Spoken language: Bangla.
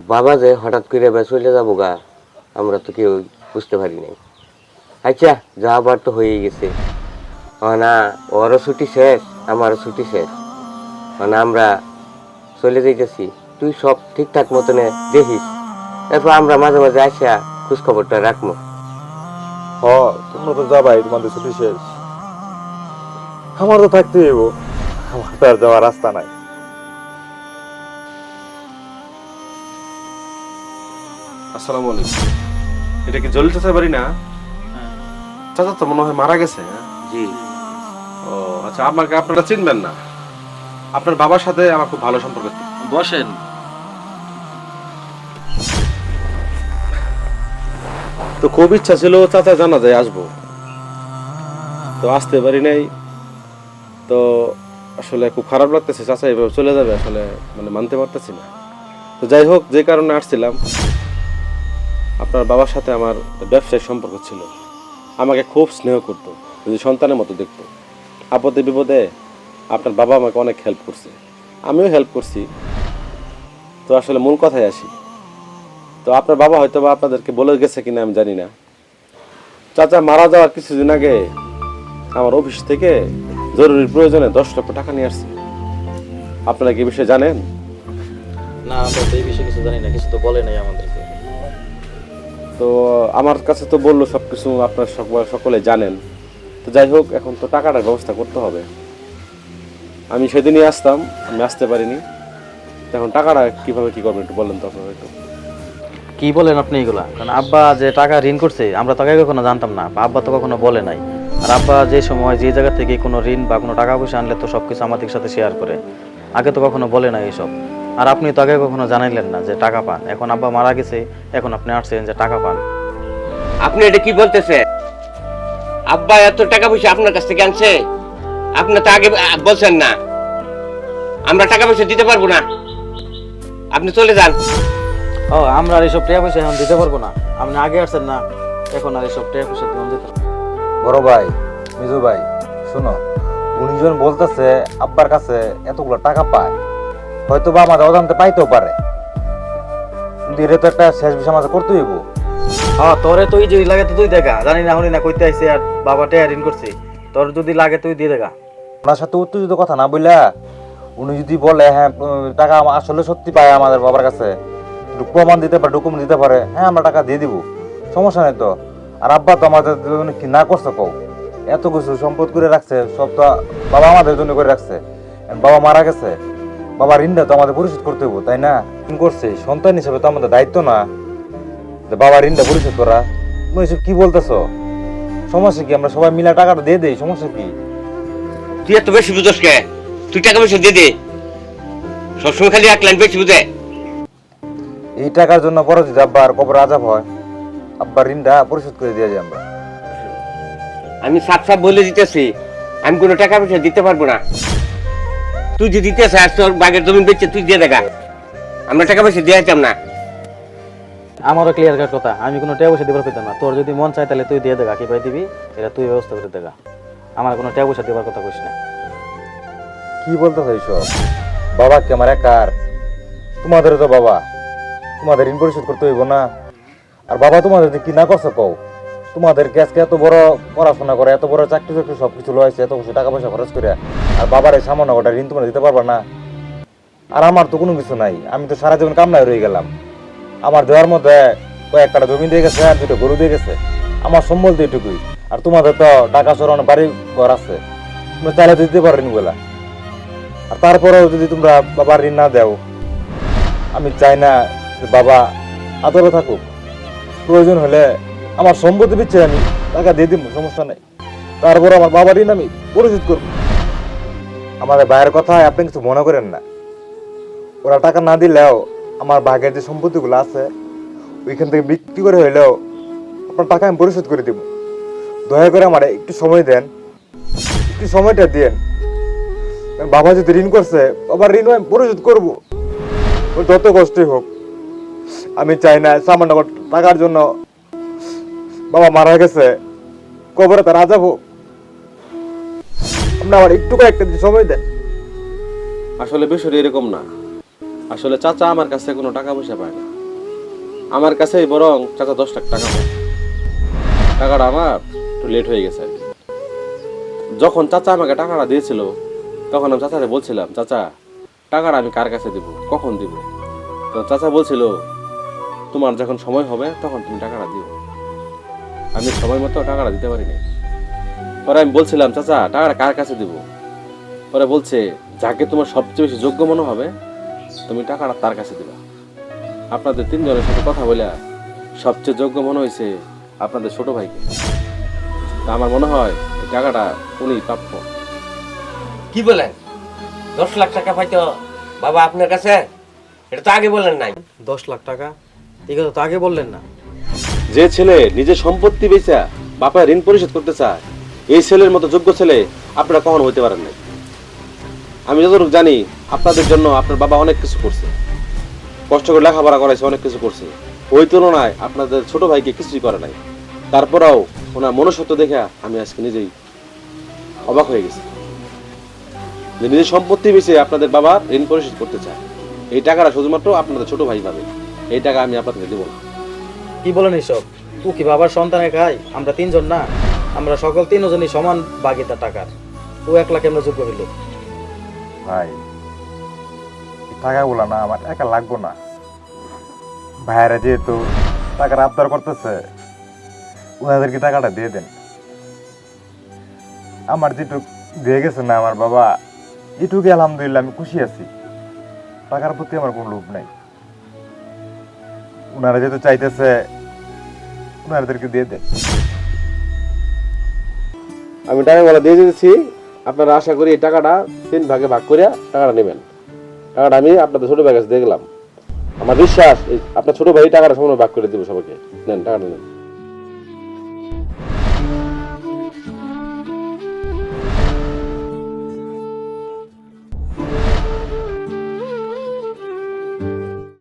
বাবা যে হঠাৎ করে এবার চলে যাব গা, আমরা তো কেউ বুঝতে পারি নাই। আচ্ছা যা আবার তো হয়ে গেছে। না ওরও ছুটি শেষ, আমারও ছুটি শেষ। না আমরা চলে যাইতেছি। তুই সব ঠিকঠাক মতনে দেখিস। এরপর আমরা মাঝে মাঝে আসা খোঁজ খবরটা রাখব। হ, তোমরা তো যাবাই, তোমাদের ছুটি শেষ। আমার তো থাকতে হইব। আমার তো আর যাওয়ার রাস্তা নাই। আসসালামু আলাইকুম। এটা কি জলিল চাচা বাড়ি না? চাচা তো মনে হয় মারা গেছে হ্যাঁ? জি। ও আচ্ছা আমাকে আপনারা চিনবেন না। আপনার বাবার সাথে আমার খুব ভালো সম্পর্ক বসেন। তো খুব ইচ্ছা ছিল চাচা জানা যায় আসব। তো আসতে পারি নাই। তো আসলে খুব খারাপ লাগতেছে চাচা এভাবে চলে যাবে আসলে মানে মানতে পারতেছি না। তো যাই হোক যে কারণে আসছিলাম। আপনার বাবার সাথে আমার ব্যবসায়িক সম্পর্ক ছিল। আমাকে খুব স্নেহ করতো, যদি সন্তানের মতো দেখতো। আপদে বিপদে আপনার বাবা আমাকে অনেক হেল্প করছে। আমিও হেল্প করছি। তো আসলে মূল কথায় আসি। তো আপনার বাবা হয়তো বা আপনাদেরকে বলে গেছে কিনা আমি জানি না। চাচা মারা যাওয়ার কিছুদিন আগে আমার অফিস থেকে জরুরি প্রয়োজনে দশ লক্ষ টাকা নিয়ে আসছে। আপনারা কি বিষয়ে জানেন? না, আমরা এই বিষয়ে কিছু জানি না, কিছু তো বলে নাই আমাদেরকে। তো আমার কাছে তো বলল সব কিছু আপনার সকলে জানেন। তো যাই হোক, এখন তো টাকাটার ব্যবস্থা করতে হবে। আমি সেদিনই আসতাম, আমি আসতে পারিনি। এখন টাকাটা কীভাবে কী করবেন একটু বলেন তো আপনারা একটু। কি বলেন আপনি এগুলা? কারণ আব্বা যে টাকা ঋণ করছে, আমরা তো আগে কখনো জানতাম না আব্বা তো কখনো বলে নাই। আর আব্বা যে সময় যে জায়গা থেকে কোনো ঋণ বা কোনো টাকা পয়সা আনলে তো সব কিছু আমাদের সাথে শেয়ার করে। আগে তো কখনো বলে না এইসব আর আপনি তো আগে কখনো জানাইলেন না যে টাকা পান। এখন আব্বা মারা গেছে এখন আপনি আসছেন যে টাকা পান। আপনি এটা কি বলতেছে আব্বা এত টাকা পয়সা আপনার কাছ থেকে আনছে? আপনি তো আগে বলছেন না। আমরা টাকা পয়সা দিতে পারব না। আপনি চলে যান। ও আমরা আর এইসব টাকা পয়সা এখন দিতে পারব না। আপনি আগে আসছেন না এখন আর এইসব টাকা পয়সা দিতে দিতে। বড় ভাই মিজু ভাই শোনো উনি যখন বলতেছে আব্বার কাছে এতগুলো টাকা পায় হয়তো বা আমাদের অজান্তে পাইতেও পারে। কিন্তু এটা তো একটা শেষ বিষয় আমাদের করতে হইব। হ্যাঁ তোরে তুই যদি লাগে তো তুই দেখা। জানি না হলি না কইতে আইছে আর বাবা টেয়া ঋণ করছে। তোর যদি লাগে তুই দিয়ে দেখা। ওনার সাথে উত্তেজিত কথা না বললা উনি যদি বলে হ্যাঁ টাকা আসলে সত্যি পায় আমাদের বাবার কাছে। প্রমাণ দিতে পারে ডকুমেন্ট দিতে পারে। হ্যাঁ আমরা টাকা দিয়ে দিব। সমস্যা নেই তো। আর আব্বা তো আমাদের কি না করছে কও? এত কিছু সম্পদ করে রাখছে সব তো বাবা আমাদের জন্য করে রাখছে। বাবা মারা গেছে। বাবার ঋণটা তো আমাদের পরিশোধ করতে হইব তাই না? কি করছে সন্তান হিসেবে তো আমাদের দায়িত্ব না। যে বাবার ঋণটা পরিশোধ করা। তুমি এসব কি বলতেছো? সমস্যা কি? আমরা সবাই মিলে টাকাটা দিয়ে দেই সমস্যা কি? তুই এত বেশি বুঝোস কে? তুই টাকা পয়সা দিয়ে দে। সবসময় খালি এক লাইন বেশি বুঝে। এই টাকার জন্য পরে যদি আব্বার কবর আজাব হয়। আব্বার ঋণটা পরিশোধ করে দিয়ে যায় আমরা। আমি সাফ সাফ বলে দিতেছি। আমি কোনো টাকা পয়সা দিতে পারব না। তুই যে দিতে চাস তোর বাগের জমি বেচে তুই দিয়ে দেখা। আমরা টাকা পয়সা দিয়ে যেতাম না। আমারও ক্লিয়ার কাট কথা। আমি কোনো টাকা পয়সা দিবার পেতাম না। তোর যদি মন চায় তাহলে তুই দিয়ে দেখা। কি পাই দিবি? এটা তুই ব্যবস্থা করে দেখা। আমার কোনো টাকা পয়সা দেবার কথা কইস না। কি বলতে এইসব? বাবা কি আমার একার। তোমাদের তো বাবা। তোমাদের ঋণ পরিশোধ করতে হইব না। আর বাবা তোমাদের কি না করছে কও? তোমাদেরকে আজকে এত বড় পড়াশোনা করে, এত বড় চাকরি চাকরি সব কিছু লয়েছে এত কিছু টাকা পয়সা খরচ করে আর বাবার এই সামান্য কটা ঋণ তোমরা দিতে পারবা না? আর আমার তো কোনো কিছু নাই, আমি তো সারা জীবন কামনায় রয়ে গেলাম। আমার দেওয়ার মধ্যে কয়েকটা জমি দিয়ে গেছে, আর দুটো গরু দিয়ে গেছে। আমার সম্বল তো এটুকুই। আর তোমাদের তো টাকা সরান বাড়ি ঘর আছে। তোমরা চাইলে দিতে পারো ঋণগুলা। আর তারপরেও যদি তোমরা বাবার ঋণ না দাও, আমি চাই না বাবা আদরে থাকুক। প্রয়োজন হলে আমার সম্পত্তি দিচ্ছে আমি, টাকা দিয়ে দিব, সমস্যা নেই। তারপর আমার বাবার ঋণ আমি পরিশোধ করব। আমাদের ভাইয়ের কথা আপনি কিছু মনে করেন না। ওরা টাকা না দিলেও আমার ভাগের যে সম্পত্তিগুলো আছে, ওইখান থেকে বিক্রি করে হইলেও আপনার টাকা আমি পরিশোধ করে দিব। দয়া করে আমার একটু সময় দেন, একটু সময়টা দেন বাবা যদি ঋণ করছে, বাবার ঋণ আমি পরিশোধ করব। যত কষ্টই হোক, আমি চাই না সামান্য টাকার জন্য বাবা মারা গেছে। কবরে তার হোক। আপনি আমার একটু কয়েকটা দিন সময় দেন। আসলে বিষয়টা এরকম না। আসলে চাচা আমার কাছে কোনো টাকা পয়সা পায় না। আমার কাছে বরং চাচা দশ লাখ টাকা পায়। টাকাটা আমার একটু লেট হয়ে গেছে যখন চাচা আমাকে টাকাটা দিয়েছিল, তখন আমি চাচারে বলছিলাম, চাচা, টাকাটা আমি কার কাছে দিব? কখন দিব? তো চাচা বলছিল, তোমার যখন সময় হবে, তখন তুমি টাকাটা দিও। আমি সময় মতো টাকাটা দিতে পারিনি। পরে আমি বলছিলাম চাচা টাকাটা কার কাছে দিব? পরে বলছে যাকে তোমার সবচেয়ে বেশি যোগ্য মনে হবে তুমি টাকাটা তার কাছে দিবা। আপনাদের তিনজনের সাথে কথা বলে সবচেয়ে যোগ্য মনে হয়েছে আপনাদের ছোট ভাইকে। তা আমার মনে হয় এই টাকাটা উনি প্রাপ্য। কি বলেন? দশ লাখ টাকা পাইতো বাবা আপনার কাছে? এটা তো আগে বলেন নাই। দশ লাখ টাকা? এই কথা তো আগে বললেন না। যে ছেলে নিজের সম্পত্তি বেচা বাপায় ঋণ পরিশোধ করতে চায়, এই ছেলের মতো যোগ্য ছেলে আপনারা কখনো হইতে পারেন না আমি যতটুকু জানি, আপনাদের জন্য আপনার বাবা অনেক কিছু করছে। কষ্ট করে লেখাপড়া করাইছে, অনেক কিছু করছে। ওই তুলনায় আপনাদের ছোট ভাইকে কিছুই করে নাই। তারপরেও ওনার মনুষ্যত্ব দেখে আমি আজকে নিজেই অবাক হয়ে গেছি। যে নিজের সম্পত্তি বেচে আপনাদের বাবা ঋণ পরিশোধ করতে চায়, এই টাকাটা শুধুমাত্র আপনাদের ছোট ভাই পাবে। এই টাকা আমি আপনাদের দেবো না। কি বলেন এইসব ও কি বাবার সন্তানে খাই? আমরা তিনজন না। আমরা সকল তিনজনই সমান বাগিতা টাকার। ও এক লাখ আমরা যোগ্য হইল। ভাই টাকাগুলো না আমার একা লাগবো না। ভাইয়েরা যেহেতু টাকার আবদার করতেছে, ওনাদেরকে টাকাটা দিয়ে দেন। আমার যেটুক দিয়ে গেছে না আমার বাবা এটুকু আলহামদুলিল্লাহ আমি খুশি আছি। টাকার প্রতি আমার কোনো লোভ নাই। ওনারা যেহেতু চাইতেছে, ওনাদেরকে দিয়ে দেন। আমি টাকা টাকাগুলো দিয়ে দিয়েছি, আপনারা আশা করি এই টাকাটা তিন ভাগে ভাগ করে টাকাটা নেবেন। টাকাটা আমি আপনাদের ছোট ভাই কাছে দেখলাম আমার বিশ্বাস আপনার ছোট ভাই টাকাটা সম্পূর্ণ ভাগ করে দেবো সবাইকে। নেন, টাকাটা নেন।